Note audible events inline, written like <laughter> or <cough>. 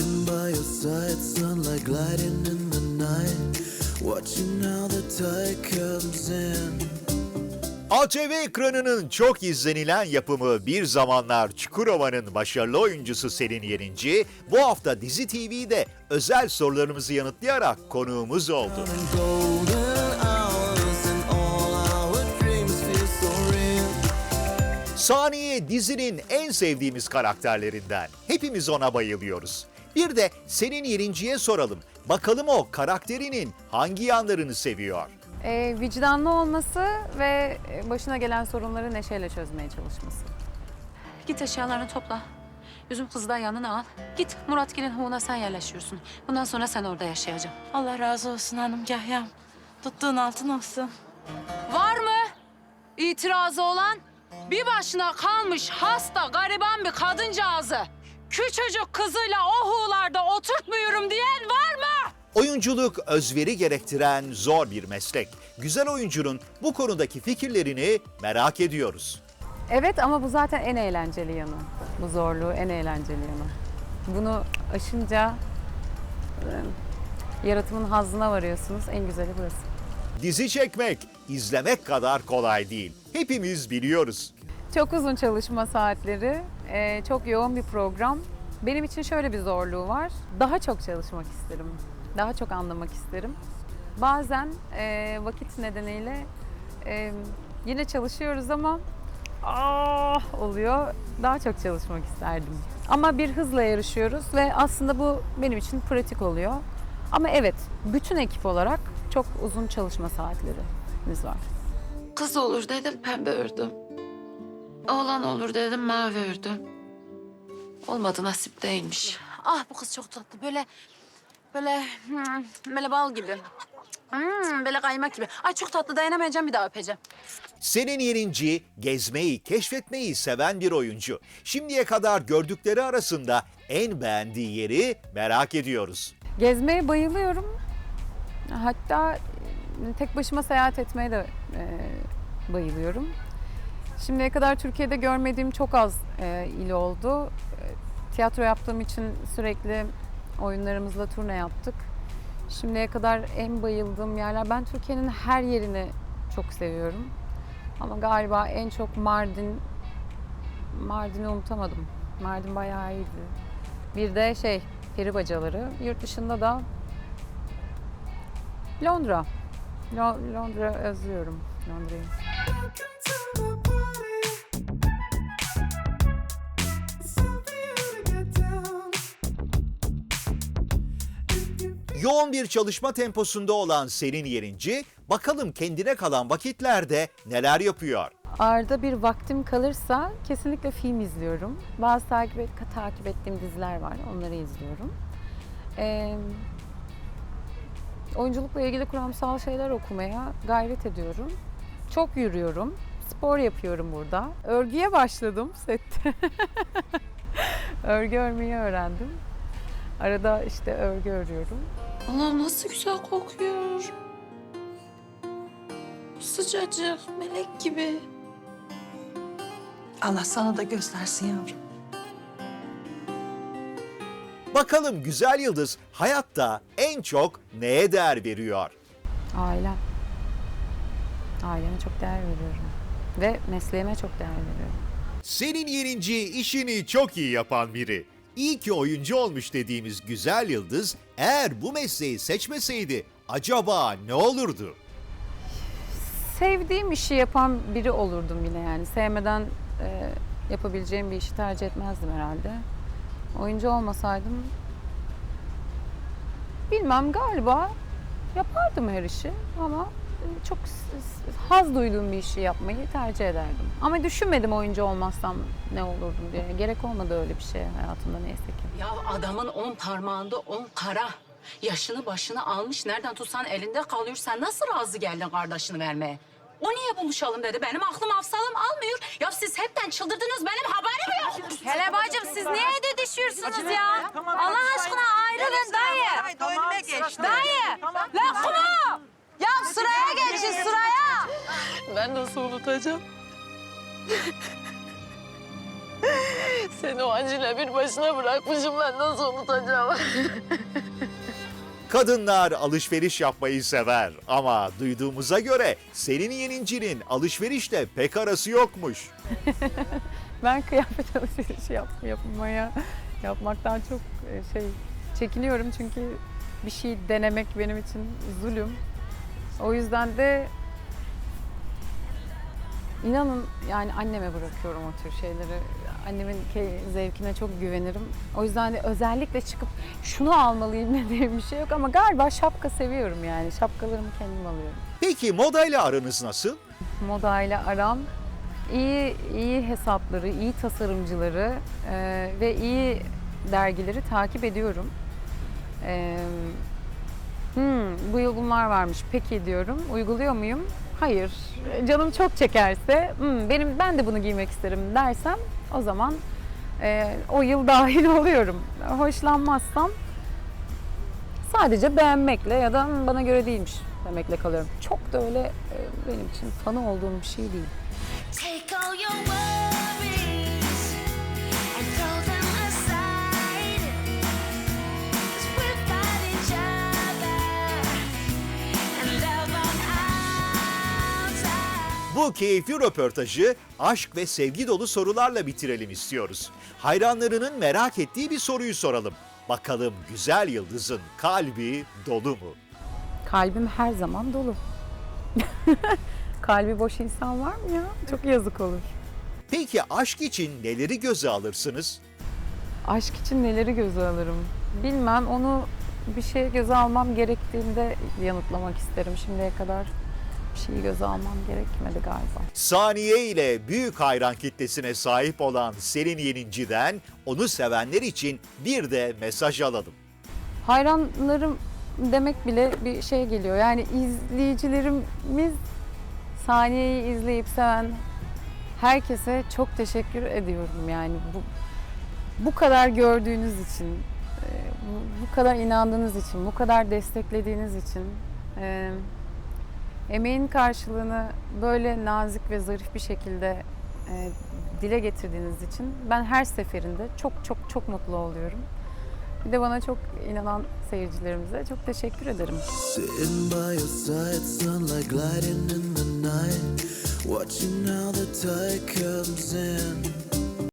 Sitting by your side, sunlight gliding in the night. Watching how the tide comes in. ATV ekranının çok izlenilen yapımı bir zamanlar Çukurova'nın başarılı oyuncusu Selin Yerinci bu hafta Dizi TV'de özel sorularımızı yanıtlayarak konuğumuz oldu. Saniye dizinin en sevdiğimiz karakterlerinden. Hepimiz ona bayılıyoruz. Bir de Selin Yerinci'ye soralım. Bakalım o karakterinin hangi yanlarını seviyor? Ee, vicdanlı olması ve başına gelen sorunları neşeyle çözmeye çalışması. Git eşyalarını topla. Üzüm kızı da yanına al. Git Muratgil'in huvuna sen yerleşiyorsun. Bundan sonra sen orada yaşayacaksın. Allah razı olsun hanım Gahyam. Tuttuğun altın olsun. Var mı? İtirazı olan? Bir başına kalmış hasta gariban bir kadıncağızı. Küçücük kızıyla o huğlarda oturtmuyorum diyen var mı? Oyunculuk özveri gerektiren zor bir meslek. Güzel oyuncunun bu konudaki fikirlerini merak ediyoruz. Evet ama bu zaten en eğlenceli yanı. Bu zorluğu en eğlenceli yanı. Bunu aşınca e, yaratımın hazzına varıyorsunuz. En güzeli burası. Dizi çekmek, izlemek kadar kolay değil. Hepimiz biliyoruz. Çok uzun çalışma saatleri, e, çok yoğun bir program. Benim için şöyle bir zorluğu var. Daha çok çalışmak isterim. Daha çok anlamak isterim. Bazen e, vakit nedeniyle e, yine çalışıyoruz ama ah oluyor. Daha çok çalışmak isterdim. Ama bir hızla yarışıyoruz ve aslında bu benim için pratik oluyor. Ama evet, bütün ekip olarak çok uzun çalışma saatlerimiz var. Kız olur dedim pembe ördüm. Oğlan olur dedim mavi ördüm. Olmadı nasip değilmiş. Ah bu kız çok tatlı. Böyle böyle hmm, böyle bal gibi. Hmm, böyle kaymak gibi. Ay çok tatlı dayanamayacağım bir daha öpeceğim. Selin Yerinci gezmeyi, keşfetmeyi seven bir oyuncu. Şimdiye kadar gördükleri arasında en beğendiği yeri merak ediyoruz. Gezmeye bayılıyorum. Hatta tek başıma seyahat etmeye de e, bayılıyorum. Şimdiye kadar Türkiye'de görmediğim çok az e, il oldu. E, tiyatro yaptığım için sürekli oyunlarımızla turne yaptık. Şimdiye kadar en bayıldığım yerler, ben Türkiye'nin her yerini çok seviyorum. Ama galiba en çok Mardin, Mardin'i unutamadım. Mardin bayağı iyiydi. Bir de şey, peri bacaları. Yurt dışında da Londra. Lo- Londra özlüyorum Londra'yı. Yoğun bir çalışma temposunda olan Selin Yerinci, bakalım kendine kalan vakitlerde neler yapıyor? Arda bir vaktim kalırsa kesinlikle film izliyorum. Bazı takip, takip ettiğim diziler var, onları izliyorum. Ee, oyunculukla ilgili kuramsal şeyler okumaya gayret ediyorum. Çok yürüyorum, spor yapıyorum burada. Örgüye başladım sette. <laughs> Örgü örmeyi öğrendim. Arada işte örgü örüyorum. Allah nasıl güzel kokuyor. Sıcacık, melek gibi. Allah sana da göstersin yavrum. Bakalım güzel yıldız hayatta en çok neye değer veriyor? Ailem. Aileme çok değer veriyorum. Ve mesleğime çok değer veriyorum. Selin Yerinci işini çok iyi yapan biri. İyi ki oyuncu olmuş dediğimiz güzel yıldız eğer bu mesleği seçmeseydi acaba ne olurdu? sevdiğim işi yapan biri olurdum yine yani. Sevmeden e, yapabileceğim bir işi tercih etmezdim herhalde. Oyuncu olmasaydım bilmem galiba yapardım her işi ama çok haz duyduğum bir işi yapmayı tercih ederdim. Ama düşünmedim oyuncu olmazsam ne olurdum diye. Gerek olmadı öyle bir şey hayatımda neyse ki. Ya adamın on parmağında on kara. Yaşını başını almış. Nereden tutsan elinde kalıyor. Sen nasıl razı geldin kardeşini vermeye? O niye buluşalım dedi. Benim aklım afsalım almıyor. Ya siz hepten çıldırdınız. Benim haberim yok. Hele bacım siz niye didişiyorsunuz ya? Allah aşkına ayrılın dayı. Dayı. Lan Ben nasıl unutacağım? <laughs> Seni o acıyla bir başına bırakmışım ben nasıl unutacağım? <laughs> Kadınlar alışveriş yapmayı sever ama duyduğumuza göre Selin Yeninci'nin alışverişle pek arası yokmuş. <laughs> Ben kıyafet alışverişi yap, yapmaya, yapmaktan çok e, şey çekiniyorum çünkü bir şey denemek benim için zulüm. O yüzden de inanın yani anneme bırakıyorum o tür şeyleri. Annemin zevkine çok güvenirim. O yüzden de özellikle çıkıp şunu almalıyım <laughs> dediğim bir şey yok ama galiba şapka seviyorum yani. Şapkalarımı kendim alıyorum. Peki modayla aranız nasıl? modayla aram iyi iyi hesapları, iyi tasarımcıları e, ve iyi dergileri takip ediyorum. E, hmm, bu yıl bunlar varmış. Peki diyorum. Uyguluyor muyum? Hayır. Canım çok çekerse, hmm, benim ben de bunu giymek isterim dersem o zaman e, o yıl <laughs> dahil oluyorum. Hoşlanmazsam sadece beğenmekle ya da "Hmm, bana göre değilmiş demekle kalıyorum. Çok da öyle e, benim için fanı olduğum bir şey değil. Take all your Bu keyifli röportajı aşk ve sevgi dolu sorularla bitirelim istiyoruz. Hayranlarının merak ettiği bir soruyu soralım. Bakalım güzel yıldızın kalbi dolu mu? Kalbim her zaman dolu. <laughs> Kalbi boş insan var mı ya? Çok yazık olur. Peki aşk için neleri göze alırsınız? Aşk için neleri göze alırım? Bilmem onu bir şeye göze almam gerektiğinde yanıtlamak isterim. Şimdiye kadar şeyi göze almam gerekmedi galiba. Saniye ile büyük hayran kitlesine sahip olan Selin Yeninci'den onu sevenler için bir de mesaj alalım. Hayranlarım demek bile bir şey geliyor. Yani izleyicilerimiz saniyeyi izleyip seven herkese çok teşekkür ediyorum. Yani bu bu kadar gördüğünüz için, e, bu, kadar inandığınız için, bu kadar desteklediğiniz için, e, emeğin karşılığını böyle nazik ve zarif bir şekilde e, dile getirdiğiniz için ben her seferinde çok çok çok mutlu oluyorum. Bir de bana çok inanan seyircilerimize çok teşekkür ederim. Sitting